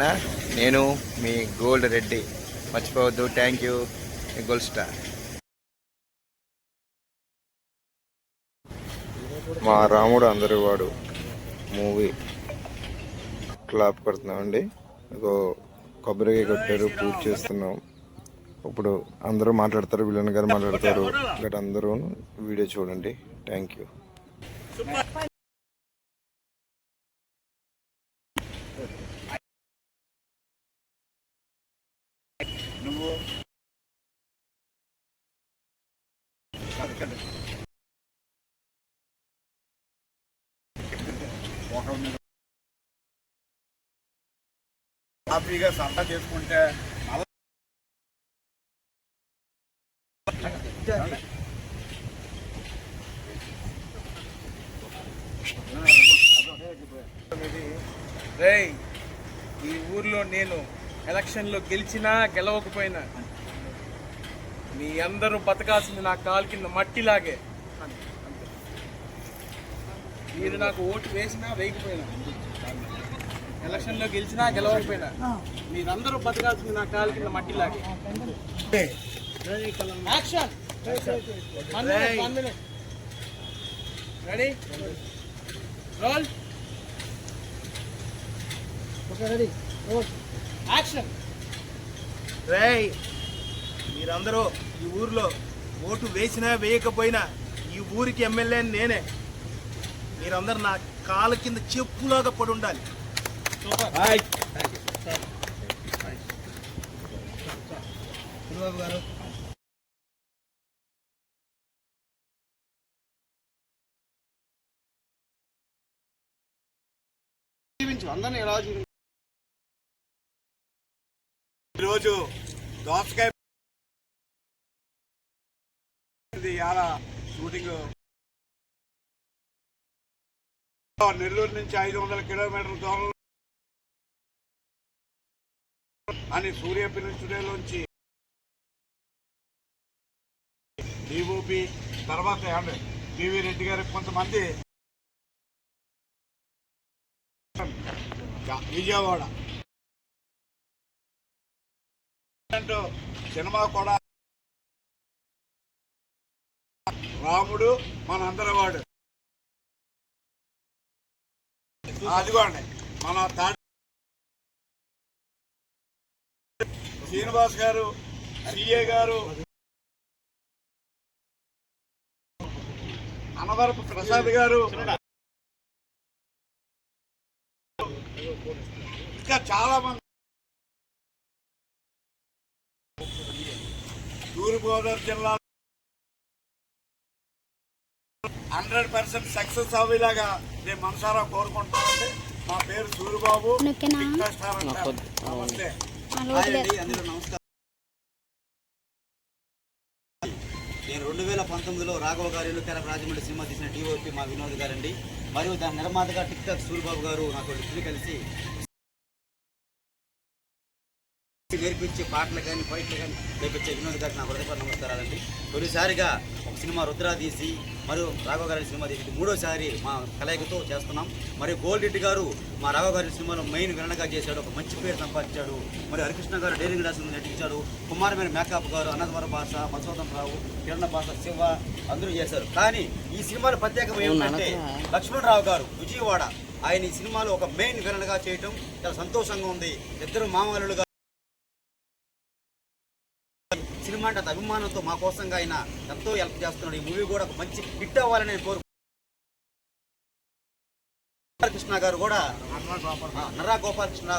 నా? నేను మీ గోల్డ్ రెడ్డి. మర్చిపోవద్దు. థ్యాంక్ యూ మీ గోల్డ్ స్టార్. మా రాముడు అందరి వాడు మూవీ క్లాప్ కొడుతున్నామండి. ఇగో కొబ్బరికాయ కొట్టారు పూజ చేస్తున్నాం. ఇప్పుడు అందరూ మాట్లాడతారు విలన్ గారు మాట్లాడతారు. ఇక్కడ అందరూ వీడియో చూడండి. థ్యాంక్ యూ హ్యాపీగా సరదా చేసుకుంటే రేయ్ ఈ ఊర్లో నేను ఎలక్షన్లో గెలిచినా గెలవకపోయినా మీ అందరూ బతకాల్సింది నా కాలు కింద మట్టిలాగే. మీరు నాకు ఓటు వేసినా వేయకపోయినా ఎలక్షన్లో గెలిచినా గెలవకపోయినా మీరందరూ బతకాల్సింది నా కాలు కింద మట్టిలాగే యాక్షన్ రెడీ రోల్ యాక్షన్ రేయ్ మీరందరూ ఈ ఊర్లో ఓటు వేసినా వేయకపోయినా ఈ ఊరికి ఎమ్మెల్యే నేనే. మీరందరూ నా కాళ్ళ కింద చెప్పులాగా పడి ఉండాలి. ఈరోజు దోసకాయ షూటింగ్? నెల్లూరు నుంచి ఐదు వందల కిలోమీటర్ల దూరం అని సూర్య పిలుచుడేలోంచి డిఓపి తర్వాత పివి రెడ్డి గారు కొంతమంది విజయవాడ. అంటూ సినిమా కూడా రాముడు మనందరి వాడు. అదిగోండి మన తాడి శ్రీనివాస్ గారు సిఏ గారు అనవరపు ప్రసాద్ గారు ఇంకా చాలా మంది తూర్పుగోదావరి జిల్లా హండ్రెడ్ పర్సెంట్ సక్సెస్ అవ్వేలాగా నేను మనసారా కోరుకుంటున్నానండి. మా పేరు సూరిబాబు. నమస్తే. నమస్కారం. నేను రెండు వేల పంతొమ్మిదిలో రాఘవ గారు ఎన్నికల రాజమండ్రి సినిమా తీసిన డిఓపి మా వినోద్ గారండి. మరియు దాని నిర్మాతగా టిక్ టాక్ సూరిబాబు గారు నాకు కలిసి నేర్పించే పాటలు కానీ ఫైట్లు కానీ నేర్పించే వినోద్ గారికి నా హృదయపూర్వక నమస్కారాలండి. తొలిసారిగా ఒక సినిమా రుద్రా తీసి మరియు రాఘవ గారి సినిమా తీసి మూడోసారి మా కలయికతో చేస్తున్నాం. మరియు గోల్డ్ రెడ్డి గారు మా రాఘవ గారి సినిమాలో మెయిన్ విలనగా చేశాడు ఒక మంచి పేరు సంపాదించాడు. మరి హరికృష్ణ గారు డైరింగ్ డాన్స్ నటించాడు. కుమారమైన మేకప్ గారు అన్నదవర భాష మధుసూదన్ రావు కిరణ భాష శివ అందరూ చేశారు. కానీ ఈ సినిమాలో ప్రత్యేకం ఏమిటంటే లక్ష్మణరావు గారు విజయవాడ ఆయన ఈ సినిమాలో ఒక మెయిన్ విలన్గా చేయటం చాలా సంతోషంగా ఉంది. ఇద్దరు మామూలుగా సినిమా అంటే అభిమానంతో మా కోసంగా ఆయన ఎంతో హెల్ప్ చేస్తున్నాడు. ఈ మూవీ కూడా ఒక మంచి హిట్ అవ్వాలని నేను కోరు కృష్ణ గారు కూడా Narra Gopalakrishna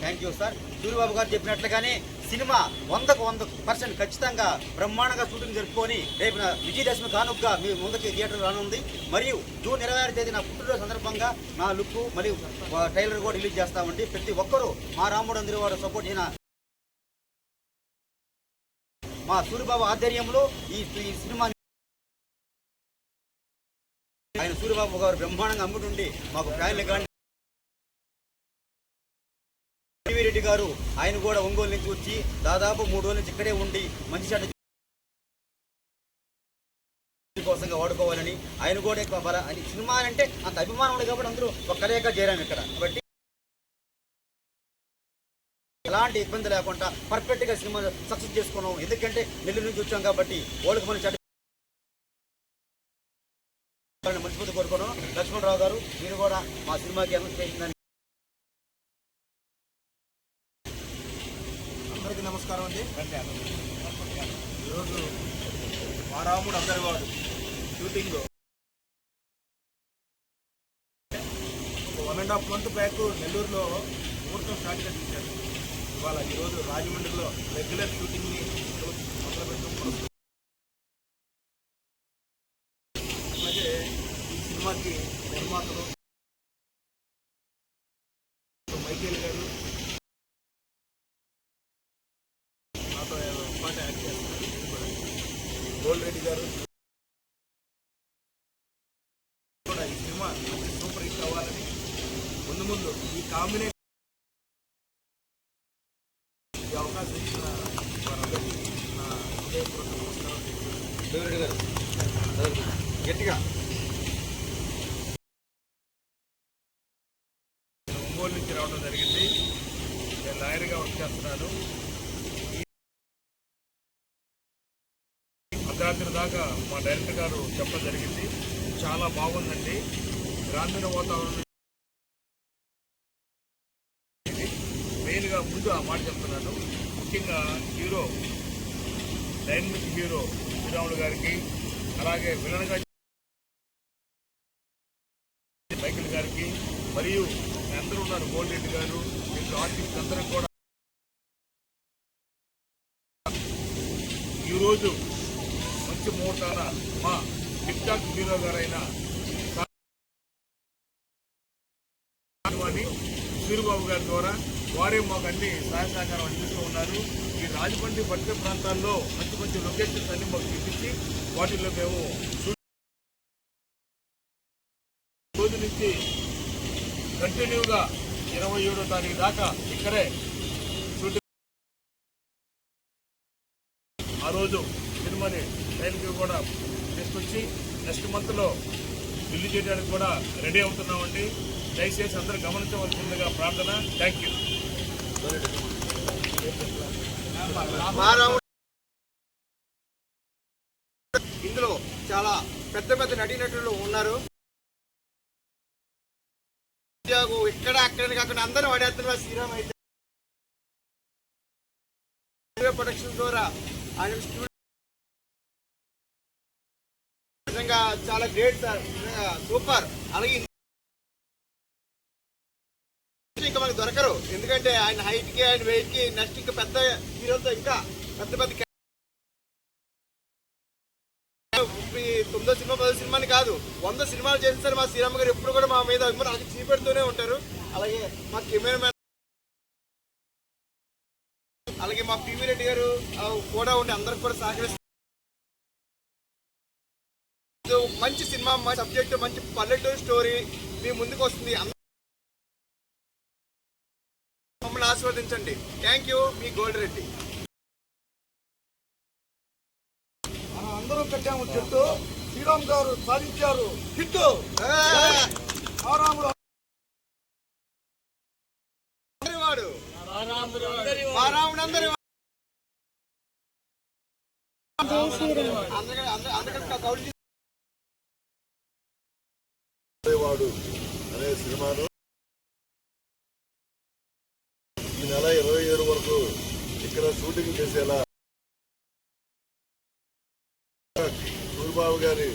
thank you sir Suryababu గారు చెప్పినట్లుగానే సినిమా వందకు వంద పర్సెంట్ ఖచ్చితంగా బ్రహ్మాండంగా షూటింగ్ జరుపుకొని రేపు విజయదశమి కానుకగా మీ ముందుకి థియేటర్ రానుంది. మరియు జూన్ ఇరవై ఆరు తేదీ నా పుట్టినరోజు సందర్భంగా నా లుక్ మరియు ట్రైలర్ కూడా రిలీజ్ చేస్తామండి ప్రతి ఒక్కరూ మా రాముడు అందరి వారు సపోర్ట్ అయిన మా సూర్యబాబు ఆధ్వర్యంలో ఈ ఈ సినిమా ఆయన సూర్యబాబు గారు బ్రహ్మాండంగా అమ్ముడుండి మాకు ఫ్యాన్లు కానీ రెడ్డి గారు ఆయన కూడా ఒంగోలు నుంచి వచ్చి దాదాపు మూడు రోజుల నుంచి ఇక్కడే ఉండి మంచి చెడ్డ కోసంగా వాడుకోవాలని ఆయన కూడా ఎక్కువ సినిమా అంటే అంత అభిమానం ఉంది కాబట్టి అందరూ ఒక కలయిక చేరాము ఇక్కడ. కాబట్టి ఎలాంటి ఇబ్బంది లేకుండా పర్ఫెక్ట్గా సినిమా సక్సెస్ చేసుకున్నాం. ఎందుకంటే నెల్లూరు నుంచి వచ్చాం కాబట్టి వాళ్ళకి మన చెడ్డ మనస్ఫూర్తి కోరుకున్నాం. లక్ష్మణరావు గారు మీరు కూడా మా సినిమాకి అనౌన్స్ చేసిందని అందరికీ నమస్కారం అండి. ఈరోజు Maa Ramudu Andarivadu shooting. One and half month back నెల్లూరులో ముహూర్తం స్టార్ట్గా తీశారు ఇవాళ ఈరోజు రాజమండ్రిలో రెగ్యులర్ షూటింగ్ని మొదలుపెట్టుకుంటున్నాం అలాగే ఈ సినిమాకి నిర్మాతలు మైకేల్ గారు నాతో పాట యాక్ట్ చేస్తున్నారు. గోల్డ్ రెడ్డి గారు కూడా ఈ సినిమా మంచి సూపర్ హిట్ అవ్వాలని ముందు ముందు ఈ కాంబినేషన్ గట్టిగా. నేను ఒంగోలు నుంచి రావడం జరిగింది. నేను లాయర్గా వర్క్ చేస్తున్నాను. అర్ధరాత్రి దాకా మా డైరెక్టర్ గారు చెప్పడం జరిగింది. చాలా బాగుందండి. గ్రామీణ వాతావరణం మెయిన్గా ముందు ఆ మాట చెప్తున్నాను. ముఖ్యంగా హీరో డైనమిక్ హీరో శ్రీరాములు గారికి అలాగే విలన్గా మైకిల్ గారికి మరియు అందరూ ఉన్నారు గోల్డ్ గారు మీరు ఆర్టిస్ట్ అందరూ కూడా. ఈరోజు మంచి ముహూర్తాన మా టిక్ టాక్ హీరో గారైన అని సూరిబాబు గారి ద్వారా వారే మాకు అన్ని సహాయ సహకారం అందిస్తూ ఉన్నారు. ఈ రాజమండ్రి పరిసర ప్రాంతాల్లో మంచి మంచి లొకేషన్స్ అన్ని మాకు చూపించి వాటిల్లో మేము రోజు నుంచి కంటిన్యూగా ఇరవై ఏడో తారీఖు దాకా ఇక్కడే ఆ రోజు సినిమాని టైంకి కూడా తీసుకొచ్చి నెక్స్ట్ మంత్లో రిలీజ్ చేయడానికి కూడా రెడీ అవుతున్నామండి. దయచేసి అందరూ గమనించవలసిందిగా ప్రార్థన. Thank you. ఇందులో చాలా పెద్ద పెద్ద నటీనటులు ఉన్నారు. ఇక్కడ కాకుండా అందరూ వాడేస్తున్నారు. శ్రీరామ్ అయితే. ప్రొడక్షన్ ద్వారా ఆయన స్టూడెంట్ నిజంగా చాలా గ్రేట్ సార్. నిజంగా సూపర్. అలాగే ఇంకా మనకు దొరకరు. ఎందుకంటే ఆయన హైట్కి ఆయన వెయిట్కి నెక్స్ట్ ఇంకా పెద్ద హీరోతో ఇంకా పెద్ద పెద్ద ఈ తొమ్మిదో సినిమా పదో సినిమాని కాదు వంద సినిమాలు చేస్తారు మా శ్రీరామ్ గారు. ఎప్పుడు కూడా మా మీద అభిమానం అలాగే చూపెడుతూనే ఉంటారు. అలాగే మా కెమెరామెన్ అలాగే మా పివి రెడ్డి గారు కూడా ఉండి అందరికి కూడా సహకరిస్తారు మంచి సినిమా మంచి సబ్జెక్ట్ మంచి పల్లెటూరు స్టోరీ మీ ముందుకు వస్తుంది. మమ్మల్ని ఆశీర్వదించండి. థ్యాంక్ యూ మీ గోల్డ్ రెడ్డి. అందరం కట్టాము చెట్టు శ్రీరామ్ గారు సాధించారు. హిట్. ఆరాములు వాడు మా రాముడందరి వాడు. అనే సినిమాను ఈ నెల ఇరవై ఏడు వరకు ఇక్కడ షూటింగ్ చేసేలా సూరిబాబు గారి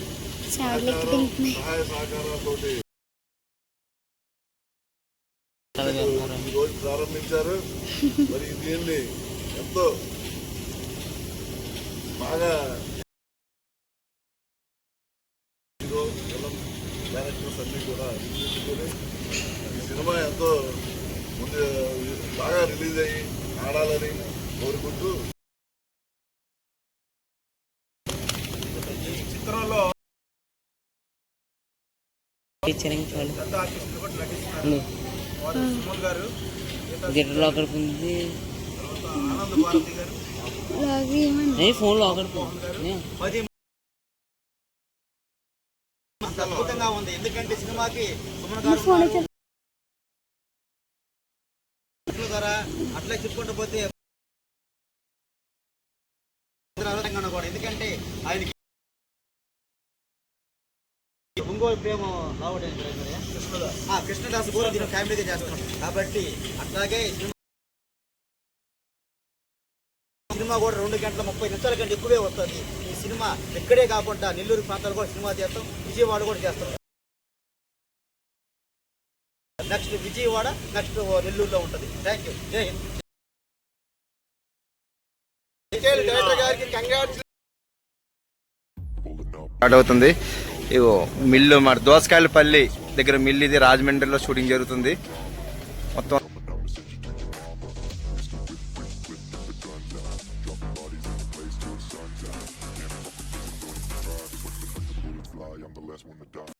సహకారం సహాయ సహకారాలతో ప్రారంభించారు. మరి దీన్ని ఎంతో బాగా క్యారెక్టర్స్ అన్ని కూడా ఈ సినిమా ఎంతో ముందు బాగా రిలీజ్ అయ్యి ఆడాలని కోరుకుంటూ చిత్రంలో ఫీచరింగ్ పెద్ద సుమన్ గారు గిట్టలో ఉంది. ఆనంద్ భారతి గారు ఫోన్లో పది అద్భుతంగా ఉంది. ఎందుకంటే సినిమాకి సుమన్ గారు ద్వారా అట్లా చెప్పుకుంటూ పోతే కూడా ఎందుకంటే ఆయనకి ఇంకో ప్రేమ రావడం కృష్ణదాస్ కృష్ణదాస్ కూడా దీని ఫ్యామిలీగా చేస్తున్నాం కాబట్టి అట్లాగే సినిమా కూడా రెండు గంటల ముప్పై నిమిషాల కంటే ఎక్కువే వస్తుంది. ఈ సినిమా ఇక్కడే కాకుండా నెల్లూరు ప్రాంతాలు కూడా సినిమా చేస్తాం. విజయవాడ కూడా చేస్తాం. నెక్స్ట్ విజయవాడ నెక్స్ట్ నెల్లూరులో ఉంటుంది. థ్యాంక్ యూ జై హింద్. స్టార్ట్ అవుతుంది. ఇగో మిల్లు మరి దోసకాయలపల్లి దగ్గర మిల్లు ఇది రాజమండ్రిలో షూటింగ్ జరుగుతుంది. మొత్తం